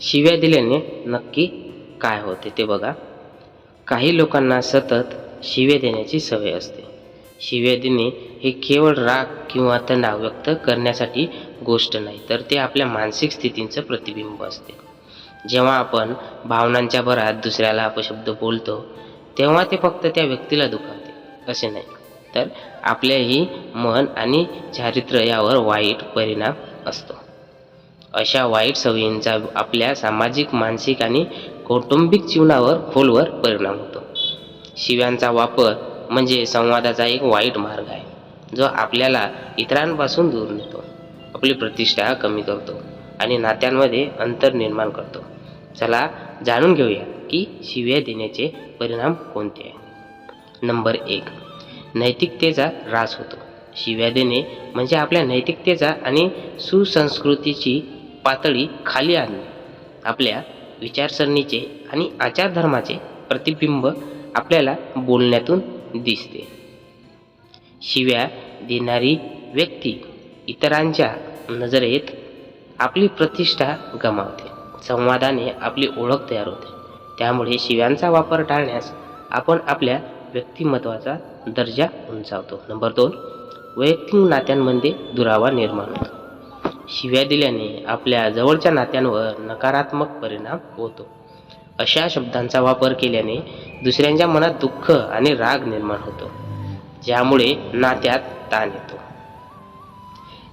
शिव्या दिल्याने नक्की काय होते ते बघा. काही लोकांना सतत शिव्या देण्याची सवय असते. शिव्या देणे हे केवळ राग किंवा तणाव व्यक्त करण्यासाठी गोष्ट नाही तर ते आपल्या मानसिक स्थितीचं प्रतिबिंब असते. जेव्हा आपण भावनांच्या भरात दुसऱ्याला अपशब्द बोलतो तेव्हा ते फक्त त्या व्यक्तीला दुखावते असे नाही. तर आपल्याही मन आणि चारित्र्य यावर वाईट परिणाम असतो. अशा वाईट सवयींचा आपल्या सामाजिक मानसिक आणि कौटुंबिक जीवनावर खोलवर परिणाम होतो. शिव्यांचा वापर म्हणजे संवादाचा एक वाईट मार्ग आहे जो आपल्याला इतरांपासून दूर नेतो आपली प्रतिष्ठा कमी करतो आणि नात्यांमध्ये अंतर निर्माण करतो. चला जाणून घेऊया की शिव्या देण्याचे परिणाम कोणते आहे नंबर एक नैतिकतेचा ऱ्हास होतो. शिव्या देणे म्हणजे आपल्या नैतिकतेचा आणि सुसंस्कृतीची पातळी खाली आणणे आपल्या विचारसरणीचे आणि आचारधर्माचे प्रतिबिंब आपल्याला बोलण्यातून दिसते. शिव्या देणारी व्यक्ती इतरांच्या नजरेत आपली प्रतिष्ठा गमावते. संवादाने आपली ओळख तयार होते. त्यामुळे शिव्यांचा वापर टाळण्यास आपण आपल्या व्यक्तिमत्वाचा दर्जा उंचावतो. नंबर दोन वैयक्तिक नात्यांमध्ये दुरावा निर्माण होतो. शिव्या दिल्याने आपल्या जवळच्या नात्यांवर नकारात्मक परिणाम होतो. अशा शब्दांचा वापर केल्याने दुसऱ्यांच्या मनात दुःख आणि राग निर्माण होतो ज्यामुळे नात्यात ताण येतो.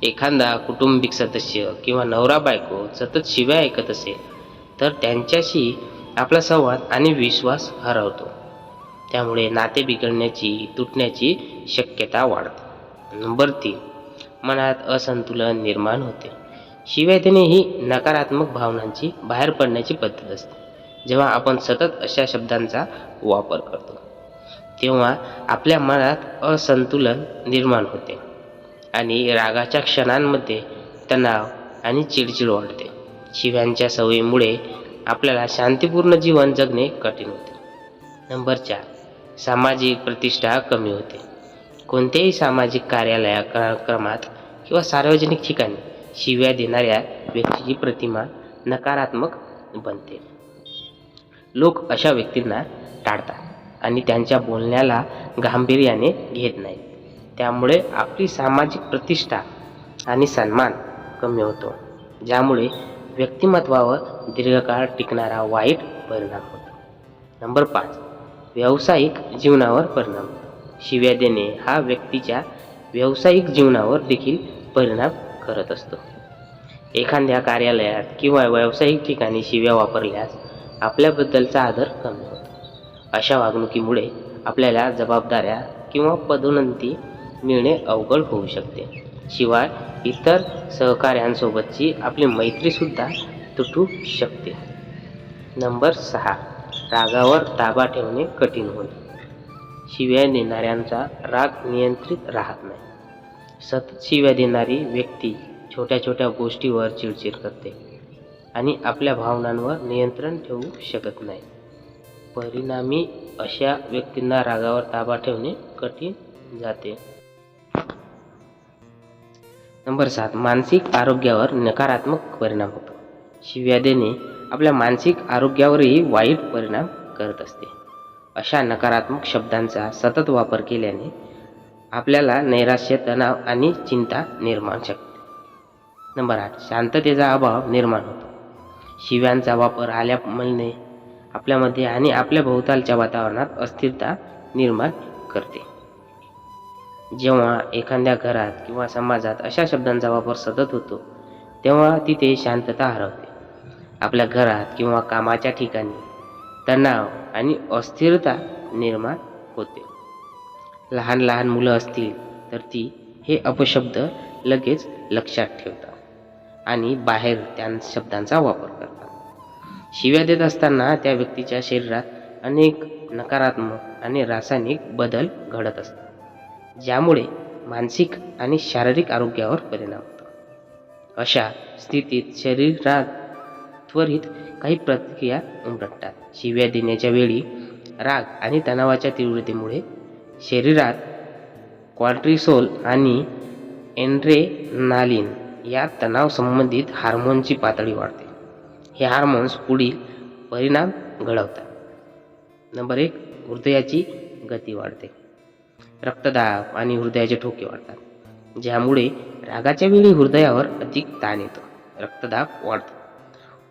एखादा कुटुंबिक सदस्य किंवा नवरा बायको सतत शिव्या ऐकत असेल तर त्यांच्याशी आपला संवाद आणि विश्वास हरवतो. त्यामुळे नाते बिघडण्याची तुटण्याची शक्यता वाढते. नंबर तीन. मनात असंतुलन निर्माण होते. शिव्या देणे ही नकारात्मक भावनांची बाहेर पडण्याची पद्धत असते. जेव्हा आपण सतत अशा शब्दांचा वापर करतो तेव्हा आपल्या मनात असंतुलन निर्माण होते आणि रागाच्या क्षणांमध्ये तणाव आणि चिडचिड वाढते. शिव्यांच्या सवयीमुळे आपल्याला शांतीपूर्ण जीवन जगणे कठीण होते. नंबर चार सामाजिक प्रतिष्ठा कमी होते. कोणत्याही सामाजिक कार्यालया कार्यक्रमात किंवा सार्वजनिक ठिकाणी शिव्या देणाऱ्या व्यक्तीची प्रतिमा नकारात्मक बनते. लोक अशा व्यक्तींना टाळतात आणि त्यांच्या बोलण्याला गांभीर्याने घेत नाहीत. त्यामुळे आपली सामाजिक प्रतिष्ठा आणि सन्मान कमी होतो ज्यामुळे व्यक्तिमत्वावर दीर्घकाळ टिकणारा वाईट परिणाम होतो. नंबर पाच व्यावसायिक जीवनावर परिणाम होतो. शिव्या देणे हा व्यक्तीच्या व्यावसायिक जीवनावर देखील परिणाम करत असतो. एखाद्या कार्यालयात किंवा व्यावसायिक ठिकाणी शिव्या वापरल्यास आपल्याबद्दलचा आदर कमी होतो. अशा वागणुकीमुळे आपल्याला जबाबदाऱ्या किंवा पदोन्नती मिळणे अवघड होऊ शकते. शिवाय इतर सहकाऱ्यांसोबतची आपली मैत्रीसुद्धा तुटू शकते. नंबर सहा. रागावर ताबा ठेवणे कठीण होणे शिव्या देणाऱ्यांचा राग नियंत्रित राहत नाही. सतत शिव्या देणारी व्यक्ती छोट्या छोट्या गोष्टीवर चिडचिड करते आणि आपल्या भावनांवर नियंत्रण ठेवू शकत नाही. परिणामी अशा व्यक्तींना रागावर ताबा ठेवणे कठीण जाते. नंबर सात मानसिक आरोग्यावर नकारात्मक परिणाम होतो. शिव्या देणे आपल्या मानसिक आरोग्यावरही वाईट परिणाम करत असते. अशा नकारात्मक शब्दांचा सतत वापर केल्याने आपल्याला नैराश्य तणाव आणि चिंता निर्माण शकते. नंबर आठ शांततेचा अभाव निर्माण होतो. शिव्यांचा वापर आल्यामुळे आपल्यामध्ये आणि आपल्या भोवतालच्या वातावरणात अस्थिरता निर्माण करते. जेव्हा एखाद्या घरात किंवा समाजात अशा शब्दांचा वापर सतत होतो तेव्हा तिथे शांतता हरवते. आपल्या घरात किंवा कामाच्या ठिकाणी तणाव आणि अस्थिरता निर्माण होते. लहान लहान मुलं असतील तर ती हे अपशब्द लगेच लक्षात ठेवतात आणि बाहेर त्या शब्दांचा वापर करतात. शिव्या देत असताना त्या व्यक्तीच्या शरीरात अनेक नकारात्मक आणि रासायनिक बदल घडत असतात ज्यामुळे मानसिक आणि शारीरिक आरोग्यावर परिणाम होतो अशा स्थितीत शरीरात त्वरित काही प्रतिक्रिया उमटतात. शिव्या देण्याच्या वेळी राग आणि तणावाच्या तीव्रतेमुळे शरीरात क्वार्ट्रिसोल आणि एन्ड्रेनालिन या तणाव संबंधित हार्मोनची पातळी वाढते. हे हार्मोन्स पुढील परिणाम घडवतात. नंबर एक हृदयाची गती वाढते. रक्तदाब आणि हृदयाचे ठोके वाढतात ज्यामुळे रागाच्या वेळी हृदयावर अधिक ताण येतो. रक्तदाब वाढतो.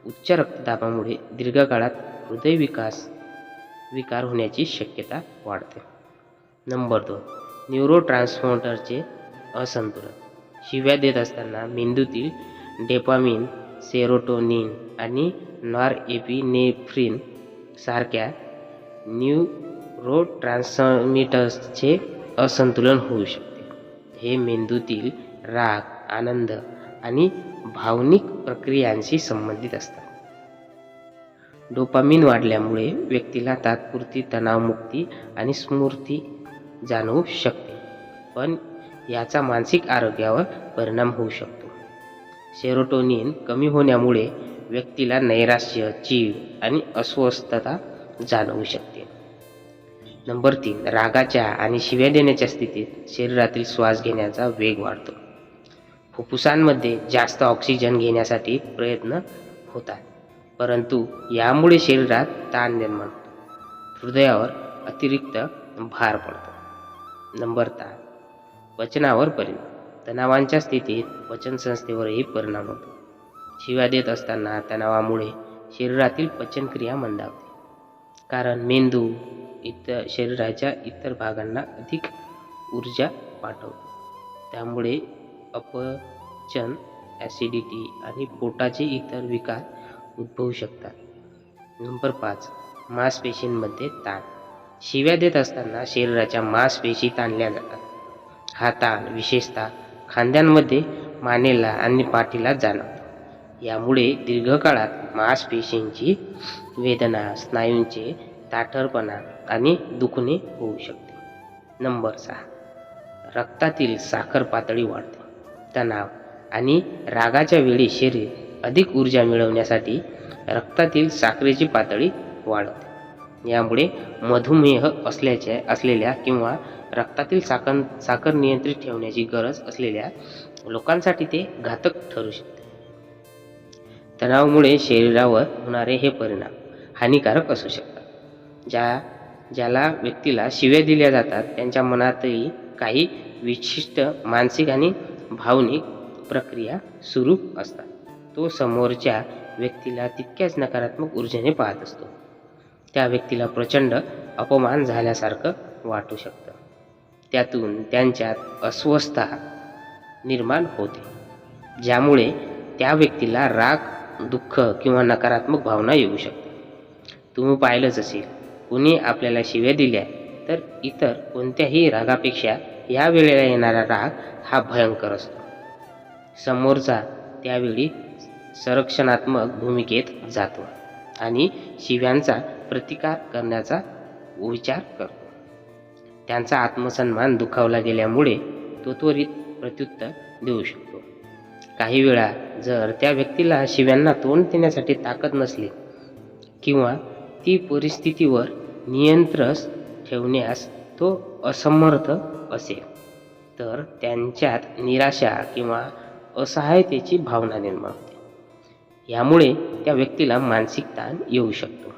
उच्च रक्तदाबामुळे दीर्घकाळात हृदयविकास विकार होण्याची शक्यता वाढते. नंबर दोन न्यूरो ट्रान्सपोर्टरचे असंतुलन. शिव्या देत असताना मेंदूतील डेपामिन सेरोटोनिन आणि नॉर एपिनेफ्रिन सारख्या न्यूरो ट्रान्समिटर्सचे असंतुलन होऊ शकते. हे मेंदूतील राग आनंद आणि भावनिक प्रक्रियांशी संबंधित असतात. डोपामिन वाढल्यामुळे व्यक्तीला तात्पुरती तणावमुक्ती आणि स्मृती जाणवू शकते पण याचा मानसिक आरोग्यावर परिणाम होऊ शकतो. सेरोटोनिन कमी होण्यामुळे व्यक्तीला नैराश्य चीड आणि अस्वस्थता जाणवू शकते. नंबर तीन रागाच्या आणि शिव्या देण्याच्या स्थितीत शरीरातील श्वास घेण्याचा वेग वाढतो. फुफ्फुसांमध्ये जास्त ऑक्सिजन घेण्यासाठी प्रयत्न होतात. परंतु यामुळे शरीरात ताण निर्माण होतो. हृदयावर अतिरिक्त भार पडतो. नंबर ताण पचनावर परिणाम. तणावांच्या स्थितीत पचनसंस्थेवरही परिणाम होतो. शिव्या देत असताना तणावामुळे शरीरातील पचनक्रिया मंदावते. कारण मेंदू इतर शरीराच्या इतर भागांना अधिक ऊर्जा पाठवतो. त्यामुळे अपचन ॲसिडिटी आणि पोटाचे इतर विकार उद्भवू शकतात. नंबर पाच मांसपेशींमध्ये ताण. शिव्या देत असताना शरीराच्या मांसपेशी ताणल्या जातात. हा ताण विशेषतः खांद्यांमध्ये मानेला आणि पाठीला जाणवतो. यामुळे दीर्घकाळात मांसपेशींची वेदना स्नायूंचे ताठरपणा आणि दुखणे होऊ शकते. नंबर सहा रक्तातील साखर पातळी वाढते. तणाव आणि रागाच्या वेळी शरीर अधिक ऊर्जा मिळवण्यासाठी रक्तातील साखरेची पातळी वाढवते यामुळे मधुमेह असल्याच्या असलेल्या किंवा रक्तातील साखर साखर नियंत्रित ठेवण्याची गरज असलेल्या लोकांसाठी ते घातक ठरू शकते. तणावामुळे शरीरावर होणारे हे परिणाम हानिकारक असू शकतात. ज्या ज्याला व्यक्तीला शिव्या दिल्या जातात त्यांच्या मनातही काही विशिष्ट मानसिक आणि भावनिक प्रक्रिया सुरू असतात. तो समोरच्या व्यक्तीला तितक्याच नकारात्मक ऊर्जेने पाहत असतो. त्या व्यक्तीला प्रचंड अपमान झाल्यासारखं वाटू शकतं. त्यातून त्यांच्यात अस्वस्थता निर्माण होते. ज्यामुळे त्या व्यक्तीला राग दुःख किंवा नकारात्मक भावना येऊ शकते. तुम्ही पाहिलंच असेल कुणी आपल्याला शिव्या दिल्या तर इतर कोणत्याही रागापेक्षा या वेळेला येणारा राग हा भयंकर असतो. समोरचा त्यावेळी संरक्षणात्मक भूमिकेत जातो आणि शिव्यांचा प्रतिकार करण्याचा विचार करतो. त्यांचा आत्मसन्मान दुखावला गेल्यामुळे तो त्वरित प्रत्युत्तर देऊ शकतो. काही वेळा जर त्या व्यक्तीला शिव्यांना तोंड देण्यासाठी ताकद नसली किंवा ती परिस्थितीवर नियंत्रण ठेवण्यास तो असमर्थ असेल तर त्यांच्यात निराशा किंवा असहायतेची भावना निर्माण होते. यामुळे त्या व्यक्तीला मानसिक ताण येऊ शकतो.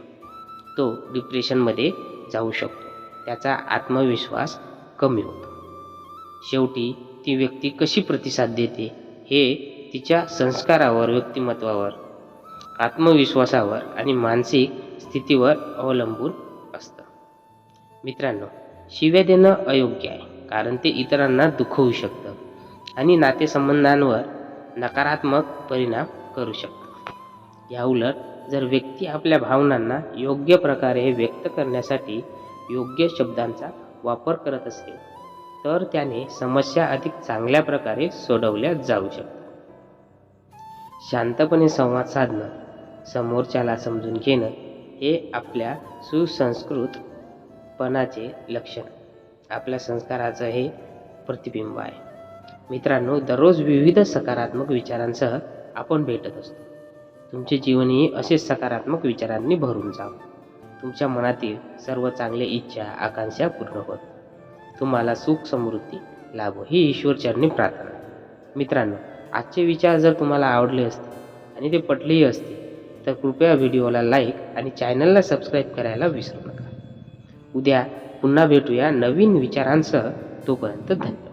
तो डिप्रेशनमध्ये जाऊ शकतो. त्याचा आत्मविश्वास कमी होतो. शेवटी ती व्यक्ती कशी प्रतिसाद देते हे तिच्या संस्कारावर व्यक्तिमत्वावर आत्मविश्वासावर आणि मानसिक स्थितीवर अवलंबून असतं. मित्रांनो शिव्या देणं अयोग्य आहे कारण ते इतरांना दुखवू शकतं आणि नातेसंबंधांवर नकारात्मक परिणाम करू शकतं. याउलट जर व्यक्ती आपल्या भावनांना योग्य प्रकारे व्यक्त करण्यासाठी योग्य शब्दांचा वापर करत असेल तर त्याने समस्या अधिक चांगल्या प्रकारे सोडवल्या जाऊ शकतात. शांतपणे संवाद साधणं समोरच्याला समजून घेणं हे आपल्या सुसंस्कृत पणाचे लक्षण. आपल्या संस्काराचं हे प्रतिबिंब आहे. मित्रांनो दररोज विविध सकारात्मक विचारांसह आपण भेटत असतो. तुमचे जीवनही असेच सकारात्मक विचारांनी भरून जावं. तुमच्या मनातील सर्व चांगले इच्छा आकांक्षा पूर्ण होत. तुम्हाला सुख समृद्धी लाभो ही ईश्वरचरणी प्रार्थना. मित्रांनो आजचे विचार जर तुम्हाला आवडले असते आणि ते पटलेही असते तर कृपया व्हिडिओला लाईक आणि चॅनलला सबस्क्राईब करायला विसरू नका. उद्या पुन्हा भेटूया नवीन विचारांसह. तोपर्यंत धन्यवाद.